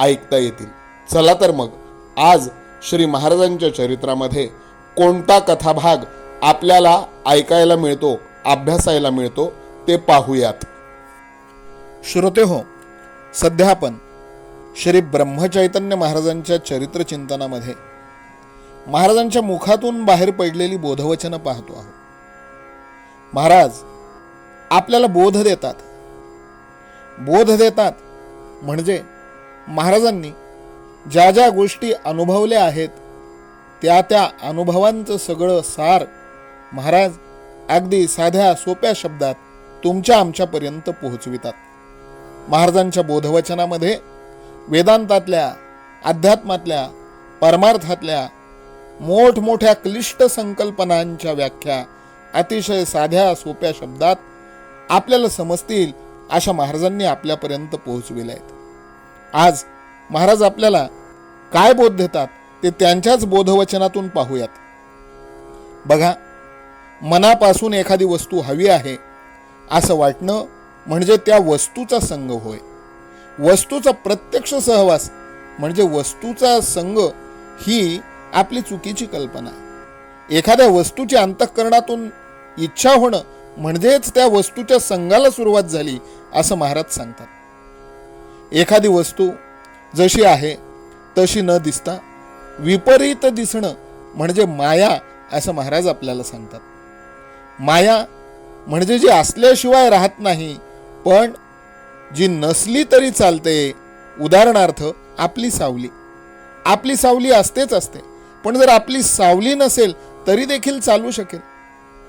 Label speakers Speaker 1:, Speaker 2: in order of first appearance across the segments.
Speaker 1: ऐकता येतील. चला तर मग आज श्री महाराजांच्या चरित्रामध्ये कोणता कथाभाग आपल्याला ऐकायला मिळतो अभ्यासायला मिळतो ते पाहूयात. श्रोते हो सध्या आपण श्री ब्रह्मचैतन्य महाराजांच्या चरित्र चिंतनामध्ये महाराजांच्या मुखातून बाहेर पडलेली बोधवचनं पाहतो आहोत. महाराज आपल्याला बोध देतात. बोध देतात म्हणजे महाराजांनी ज्या ज्या गोष्टी अनुभवल्या आहेत त्या त्या अनुभवांचं सगळं सार महाराज अगदी साध्या सोप्या शब्दात तुमच्या आमच्यापर्यंत पोहोचवितात. महाराजांच्या बोधवचनामध्ये वेदांतातल्या अध्यात्मातल्या परमार्थातल्या मोठमोठ्या क्लिष्ट संकल्पनांच्या व्याख्या अतिशय साध्या सोप्या शब्दात आपल्याला समजतील अशा महाराजांनी आपल्यापर्यंत पोहोचविल्या आहेत. आज महाराज आपल्याला काय बोध देतात ते त्यांच्याच बोधवचनातून पाहूयात. बघा मनापासून एखादी वस्तू हवी आहे असं वाटणं म्हणजे त्या वस्तूचा संघ होय. वस्तूचा प्रत्यक्ष सहवास म्हणजे वस्तूचा संघ ही आपली चुकीची कल्पना. एखाद्या वस्तूची अंतःकरणातून इच्छा होणं म्हणजेच त्या वस्तूच्या संघाला सुरुवात झाली असं महाराज सांगतात. एखादी वस्तू जशी आहे तशी न दिसता विपरीत दिसणं म्हणजे माया असं महाराज आपल्याला सांगतात. माया म्हणजे जी असल्याशिवाय राहत नाही पण जी नसली तरी चालते. उदाहरणार्थ आपली सावली. आपली सावली असतेच असते पण जर आपली सावली नसेल तरी देखील चालू शकेल.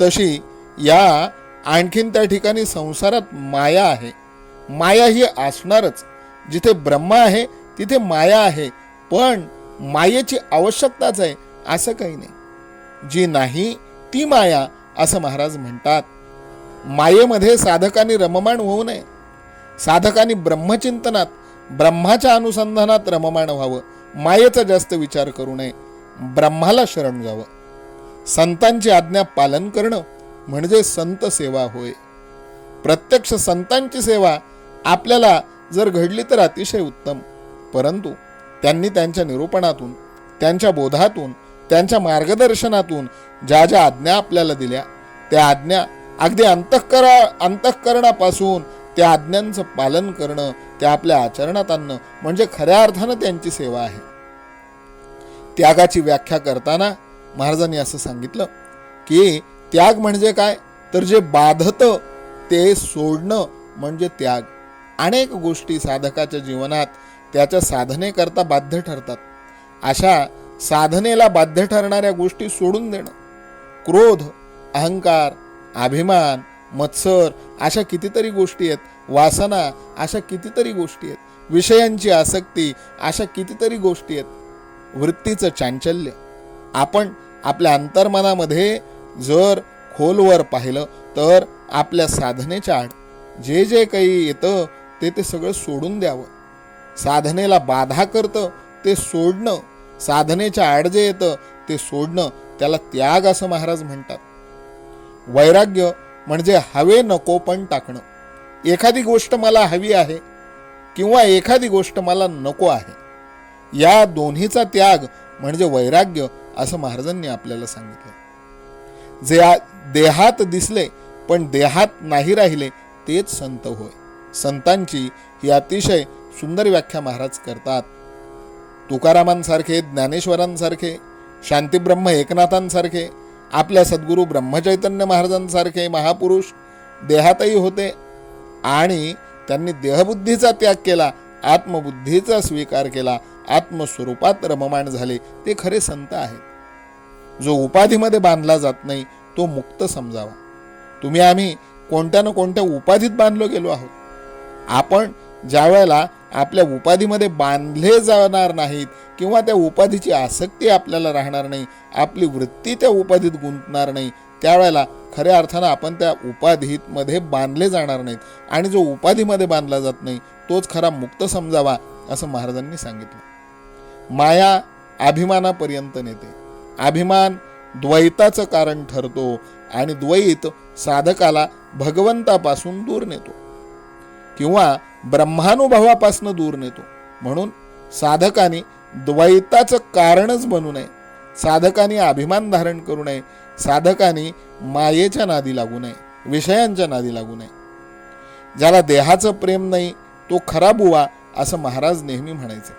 Speaker 1: तशी या आणखीन त्या ठिकाणी संसारात माया आहे. माया ही असणारच. जिथे ब्रह्मा आहे तिथे माया आहे पण मायेची आवश्यकताच आहे असं काही नाही. जी नाही ती माया असं महाराज म्हणतात. मायेमध्ये साधकांनी रममाण होऊ नये. साधकांनी ब्रह्मचिंतनात ब्रह्माच्या अनुसंधानात रममाण व्हावं. मायेचा जास्त विचार करू नये. ब्रह्माला शरण जावं. संतांची आज्ञा पालन करणं म्हणजे संत सेवा होय. प्रत्यक्ष संतांची सेवा आपल्याला जर घडली तर अतिशय उत्तम. परंतु त्यांनी त्यांच्या निरूपणातून त्यांच्या बोधातून त्यांच्या मार्गदर्शनातून ज्या ज्या आज्ञा आपल्याला दिल्या त्या आज्ञा अगदी अंतःकरा अंतःकरणापासून त्या आज्ञांचं पालन करणं त्या आपल्या आचरणात आणणं म्हणजे खऱ्या अर्थानं त्यांची सेवा आहे. त्यागाची व्याख्या करताना महाराजांनी असं सांगितलं की त्याग म्हणजे काय? तर जे बाधतं ते सोडणं म्हणजे त्याग. अनेक गोष्टी साधकाच्या जीवनात त्याच्या साधनेकरता बाध्य ठरतात. अशा साधनेला बाध्य ठरणाऱ्या गोष्टी सोडून देणं क्रोध अहंकार अभिमान मत्सर अशा कितीतरी गोष्टी आहेत वासना अशा कितीतरी गोष्टी आहेत विषयांची आसक्ती अशा कितीतरी गोष्टी आहेत. वृत्तीचं चांचल्य. आपण आपल्या अंतर्मनामध्ये जर खोलवर पाहिलं तर आपल्या साधनेच्या आड जे जे काही येतं ते ते सगळं सोडून द्यावं. साधनेला बाधा करतं ते सोडणं. साधनेच्या आड जे येतं ते सोडणं त्याला त्याग असं महाराज म्हणतात. वैराग्य म्हणजे हवे नको पण टाकणं. एखादी गोष्ट मला हवी आहे किंवा एखादी गोष्ट मला नको आहे या दोन्हीचा त्याग म्हणजे वैराग्य असं महाराजांनी आपल्याला सांगितलं. जे देहात दिसले पण देहात नाही राहिले तेच संत होय. संतांची ही अतिशय सुंदर व्याख्या महाराज करतात. तुकारामांसारखे ज्ञानेश्वरांसारखे शांतीब्रह्म एकनाथांसारखे आपल्या सद्गुरू ब्रह्मचैतन्य महाराजांसारखे महापुरुष देहातही होते आणि त्यांनी देहबुद्धीचा त्याग केला आत्मबुद्धीचा स्वीकार केला आत्मस्वरूपात रममाण झाले. ते खरे संत आहेत. जो उपाधीमध्ये बांधला जात नाही तो मुक्त समजावा. तुम्ही आम्ही कोणत्या ना कोणत्या उपाधीत बांधलो गेलो आहोत. आपण ज्या वेळेला आपल्या उपाधीमध्ये बांधले जाणार नाहीत किंवा त्या उपाधीची आसक्ती आपल्याला राहणार नाही आपली वृत्ती त्या उपाधीत गुंतणार नाही त्यावेळेला खऱ्या अर्थानं आपण त्या उपाधीमध्ये बांधले जाणार नाहीत. आणि जो उपाधीमध्ये बांधला जात नाही तोच खरा मुक्त समजावा असं महाराजांनी सांगितलं. माया अभिमानापर्यंत नेते. अभिमान द्वैताचं कारण ठरतो आणि द्वैत साधकाला भगवंतापासून दूर नेतो. किंवा ब्रह्मानुभवापासून दूर नेतो. म्हणून साधकाने द्वैताचं कारणच बनू नये. साधकाने अभिमान धारण करू नये. साधकाने मायेच्या नादी लागू नये. विषयांच्या नादी लागू नये. ज्याला देहाचं प्रेम नाही तो खरा बुवा असं महाराज नेहमी म्हणायचे.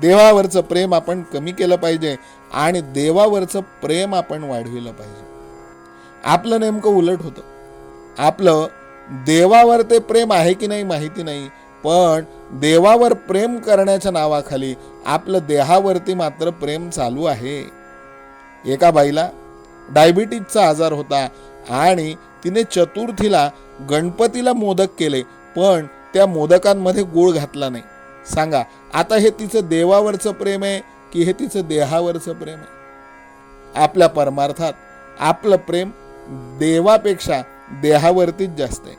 Speaker 1: देवावरचं प्रेम आपण कमी केलं पाहिजे आणि देवावरचं प्रेम आपण वाढविलं पाहिजे. आपलं नेमकं उलट होतं. आपलं देवावर ते प्रेम आहे की नाही माहिती नाही पण देवावर प्रेम करण्याच्या नावाखाली आपलं देहावरती मात्र प्रेम चालू आहे. एका बाईला डायबिटीजचा आजार होता आणि तिने चतुर्थीला गणपतीला मोदक केले पण त्या मोदकांमध्ये गुळ घातला नाही. सांगा आता हे तिचं देवावरचं प्रेम आहे की हे तिचं देहावरचं प्रेम आहे? आपल्या परमार्थात आपलं प्रेम देवापेक्षा देहावरतीच जास्त आहे.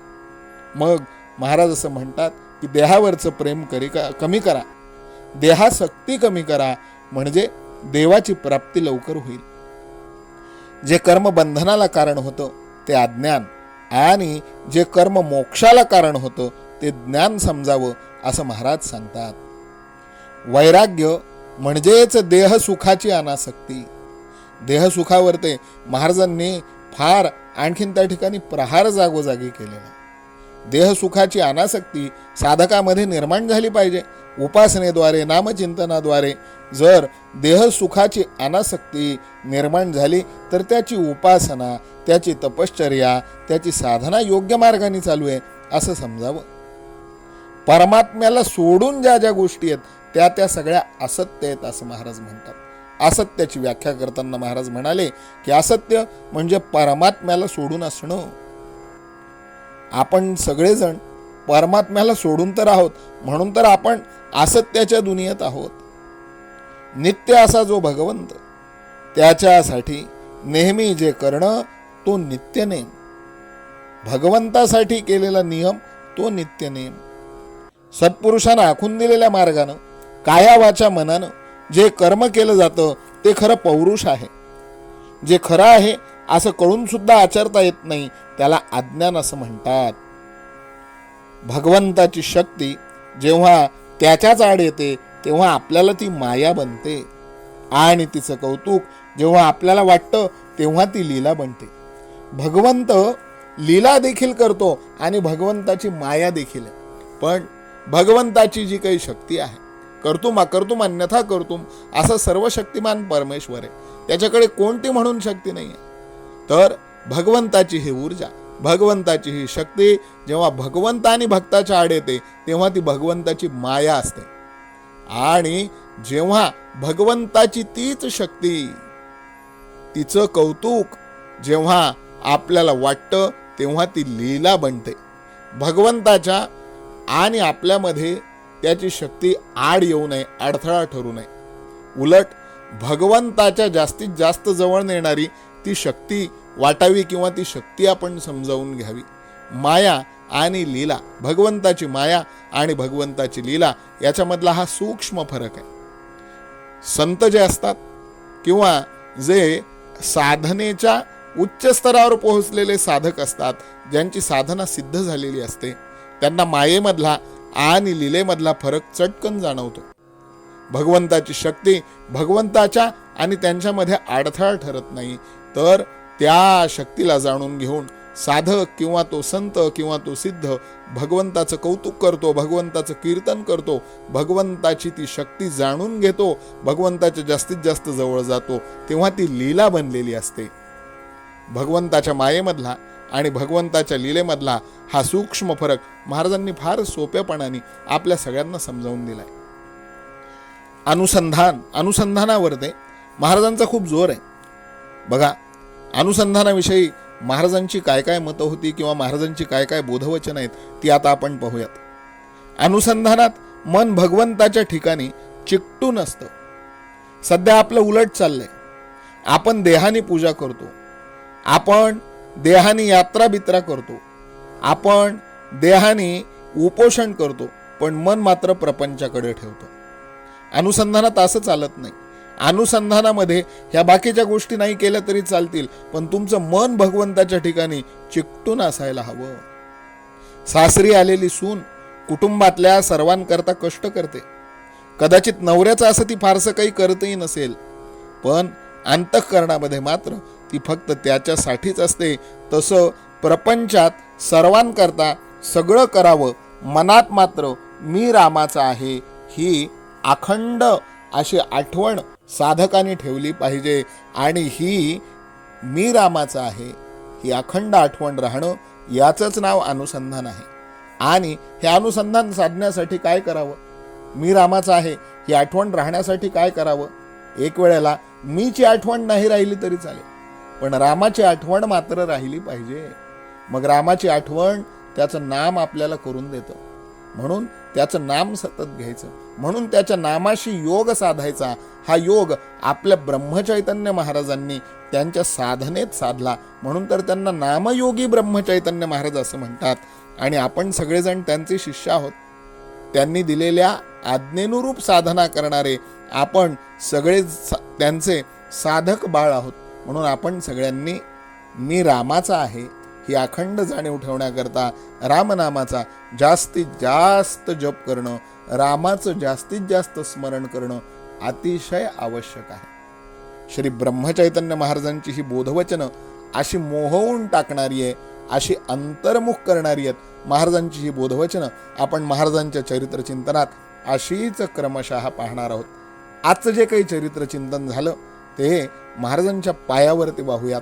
Speaker 1: मग महाराज असं म्हणतात की देहावरचं प्रेम करी का कमी करा. देहासक्ती कमी करा म्हणजे देवाची प्राप्ती लवकर होईल. जे कर्म बंधनाला कारण होतं ते अज्ञान आणि जे कर्म मोक्षाला कारण होतं ते ज्ञान समजावं असं महाराज सांगतात. वैराग्य म्हणजेच देहसुखाची अनासक्ती. देहसुखावर ते महाराजांनी फार आणखीन त्या ठिकाणी प्रहार जागोजागी केलेला. देहसुखाची अनासक्ती साधकामध्ये निर्माण झाली पाहिजे. उपासनेद्वारे नामचिंतनाद्वारे जर देहसुखाची अनासक्ती निर्माण झाली तर त्याची उपासना त्याची तपश्चर्या त्याची साधना योग्य मार्गाने चालू आहे असं समजावं. परमात्म्याला सोडून ज्या ज्या गोष्टी आहेत त्या त्या सगळ्या असत्य आहेत असं महाराज म्हणतात. असत्याची व्याख्या करताना महाराज म्हणाले की असत्य म्हणजे परमात्म्याला सोडून असणं. आपण सगळेजण परमात्म्याला सोडून तर आहोत म्हणून तर आपण असत्याच्या दुनियेत आहोत. नित्य असा जो भगवंत त्याच्यासाठी नेहमी जे करणं तो नित्य नेम भगवंतासाठी केलेला नियम तो नित्य नेम सत्पुरुषानं आखून दिलेल्या मार्गानं कायावाच्या मनानं जे कर्म केलं जातं ते खरं पौरुष आहे. जे खरं आहे असं कळून सुद्धा आचरता येत नाही त्याला अज्ञान असं म्हणतात. भगवंताची शक्ती जेव्हा त्याच्याच आड येते तेव्हा आपल्याला ती माया बनते. आणि तिचं कौतुक जेव्हा आपल्याला वाटतं तेव्हा ती लीला बनते. भगवंत लीला देखील करतो आणि भगवंताची माया देखील आहे. पण भगवंताची जी काही शक्ती आहे कर्तुमा अकर्तुम अन्यथा कर्तुम असा सर्व शक्तिमान परमेश्वर. आहे त्याच्याकडे कोणती म्हणून शक्ती नाही आहे तर भगवंताची ही ऊर्जा भगवंताची ही शक्ती जेव्हा भगवंत आणि भक्ताच्या आड येते तेव्हा ती भगवंताची माया असते. आणि जेव्हा भगवंताची तीच शक्ती तिचं कौतुक जेव्हा आपल्याला वाटतं तेव्हा ती लीला बनते. भगवंताच्या आणि आपल्यामध्ये त्याची शक्ती आड येऊ नये अडथळा ठरू नये. उलट भगवंताच्या जास्तीत जास्त जवळ नेणारी ती शक्ती वाटावी किंवा ती शक्ती आपण समजावून घ्यावी. माया आणि लीला भगवंताची माया आणि भगवंताची लीला याच्यामधला हा सूक्ष्म फरक आहे. संत जे असतात किंवा जे साधनेच्या उच्च स्तरावर पोहोचलेले साधक असतात ज्यांची साधना सिद्ध झालेली असते त्यांना मायेमधला आणि लीलेमधला फरक चटकन जाणवतो. भगवंताची शक्ती भगवंताच्या आणि त्यांच्यामध्ये अडथळा ठरत नाही तर त्या शक्तीला जाणून घेऊन साधक किंवा तो संत किंवा तो सिद्ध भगवंताचं कौतुक करतो भगवंताचं कीर्तन करतो भगवंताची ती शक्ती जाणून घेतो भगवंताच्या जास्तीत जास्त जवळ जातो तेव्हा ती लीला बनलेली असते. भगवंताच्या मायेमधला आणि भगवंताच्या लीलेमधला हा सूक्ष्म फरक महाराजांनी फार सोप्यापणाने आपल्या सगळ्यांना समजावून दिलाय. अनुसंधान अनुसंधानावर ते. महाराजांचा खूप जोर आहे. बघा अनुसंधानाविषयी महाराजांची काय काय मतं होती किंवा महाराजांची काय काय बोधवचन आहेत ती आता आपण पाहूयात. अनुसंधानात मन भगवंताच्या ठिकाणी चिकटून असतं सध्या आपलं उलट चाललंय. आपण देहाने पूजा करतो. आपण देहाने यात्रा बित्रा करतो. आपण देहाने उपोषण करतो पण मन मात्र प्रपंचाकडे ठेवतो. अनुसंधानात असं चालत नाही. अनुसंधानामध्ये ह्या बाकीच्या गोष्टी नाही केल्या तरी चालतील पण तुमचं मन भगवंताच्या ठिकाणी चिकटून असायला हवं. सासरी आलेली सून कुटुंबातल्या सर्वांकरता कष्ट करते. कदाचित नवऱ्याचं असं ती फारसं काही करतही नसेल पण अंतःकरणामध्ये मात्र ती फक्त त्याच्यासाठीच असते. तसं प्रपंचात सर्वांकरता सगळं करावं मनात मात्र मी रामाचा आहे ही अखंड अशी आठवण साधकाने ठेवली पाहिजे. आणि ही मी रामाचा आहे ही अखंड आठवण राहणं याचंच नाव अनुसंधान आहे. आणि हे अनुसंधान साधण्यासाठी काय करावं? मी रामाचा आहे ही आठवण राहण्यासाठी काय करावं? एक वेळेला मीची आठवण नाही राहिली तरी चालेल. पण रामाची आठवण मात्र राहिली पाहिजे. मग रामाची आठवण त्याचं नाम आपल्याला करून देतं. म्हणून त्याचं नाम सतत घ्यायचं. म्हणून त्याच्या नामाशी योग साधायचा. हा योग आपल्या ब्रह्मचैतन्य महाराजांनी त्यांच्या साधनेत साधला. म्हणून तर त्यांना नामयोगी ब्रह्मचैतन्य महाराज असं म्हणतात. आणि आपण सगळेजण त्यांचे शिष्य आहोत. त्यांनी दिलेल्या आज्ञेनुरूप साधना करणारे आपण सगळे सा- त्यांचे साधक बाळ आहोत. म्हणून आपण सगळ्यांनी मी रामाचा आहे ही अखंड जाणीव ठेवण्याकरता रामनामाचा जास्तीत जास्त जप करणं रामाचं जास्तीत जास्त स्मरण करणं अतिशय आवश्यक आहे. श्री ब्रह्मचैतन्य महाराजांची ही बोधवचनं अशी मोहवून टाकणारी आहे अशी अंतर्मुख करणारी आहेत महाराजांची ही बोधवचनं आपण महाराजांच्या चरित्र चिंतनात अशीच क्रमशः पाहणार आहोत. आजचं जे काही चरित्र चिंतन झालं ते महाराजांच्या पायावरती वाहूयात.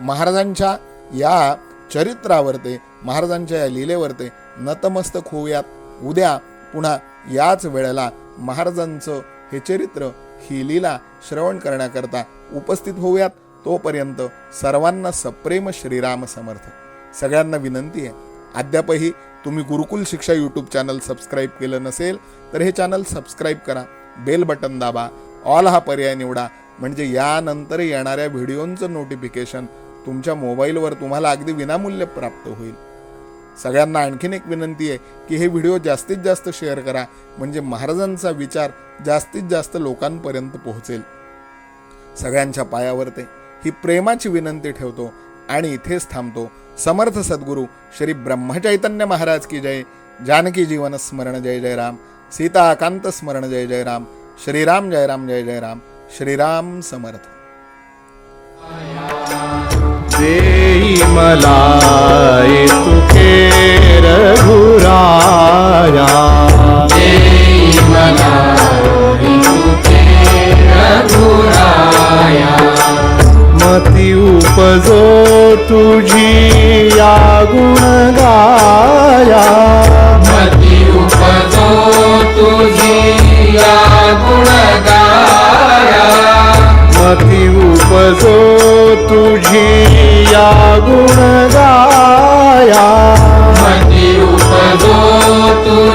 Speaker 1: महाराजांच्या या चरित्रावरते महाराजांच्या या लिलेवरते नतमस्तक होऊयात. उद्या पुन्हा याच वेळेला महाराजांचं हे चरित्र ही लीला श्रवण करण्याकरता उपस्थित होऊयात. तोपर्यंत सर्वांना सप्रेम श्रीराम समर्थ. सगळ्यांना विनंती आहे अद्यापही तुम्ही गुरुकुल शिक्षा यूट्यूब चॅनल सबस्क्राईब केलं नसेल तर हे चॅनल सबस्क्राईब करा. बेल बटन दाबा. ऑल हा पर्याय निवडा. म्हणजे यानंतर येणाऱ्या व्हिडिओंचं नोटिफिकेशन तुमच्या मोबाईलवर तुम्हाला अगदी विनामूल्य प्राप्त होईल. सगळ्यांना आणखीन एक विनंती आहे की हे व्हिडिओ जास्तीत जास्त शेअर करा. म्हणजे महाराजांचा विचार जास्तीत जास्त लोकांपर्यंत पोहोचेल. सगळ्यांच्या पायावर ते. ही प्रेमाची विनंती ठेवतो आणि इथेच थांबतो. समर्थ सद्गुरू श्री ब्रह्मचैतन्य महाराज की जय. जानकी जीवन स्मरण जय जय राम. सीताकांत स्मरण जय जय राम. श्रीराम जय राम जय जय राम. श्रीराम समर्थ.
Speaker 2: देई मला तुके रघुराया. मती उपजो तुझी या गुण गाया
Speaker 3: उपजो तुझी या
Speaker 4: गुणगाया
Speaker 2: मती उपजो तुझी या
Speaker 4: गुणगाया. मती
Speaker 2: उपजो तुझ